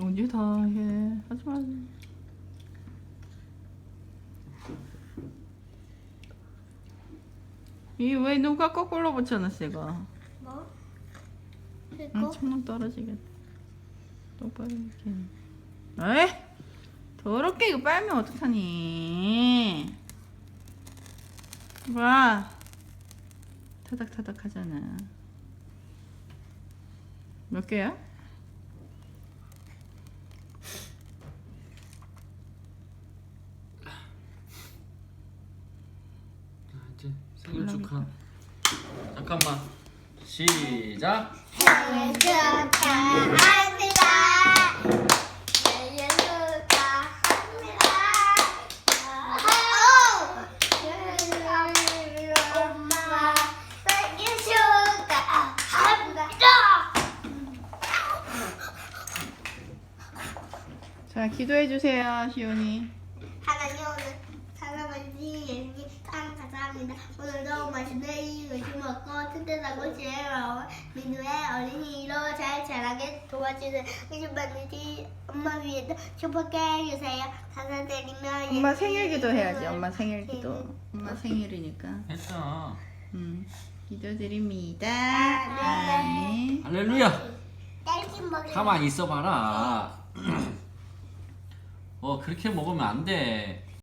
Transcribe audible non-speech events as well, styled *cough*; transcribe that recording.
언제 다 해? 하지 마. 이왜 누가 거꾸로 붙여놨어 이거? 뭐? 응, 이거? 천원 떨어지겠다. 똑바로 이렇게. 에이, 더럽게 이거 빨면 어떡하니? 와, 타닥타닥 하잖아. 몇 개야? 자, 이제 생일 축하. 잠깐만. 시작. 생일 축하합니다. 생일 축하합니다. 엄마 생일 축하합니다. 자, 기도해 주세요, 시온이. 하나님 오늘 사랑하는 예수님 참 감사합니다. 오늘도 맛있는 이 음식 먹고 튼튼하고 지혜로운 민우의 어린이로 잘 자라게 도와주는 의심받는지 엄마 위에도 축복해 주세요. 감사드리며 엄마 생일 기도 해야지. 엄마 생일 기도. 엄마 생일이니까. 했잖아. 음, 기도드립니다. 아멘. 아멘. 할렐루야. 딸기 먹을 가만히 있어봐라. *clears throat* 어 그렇게 먹으면 안 돼.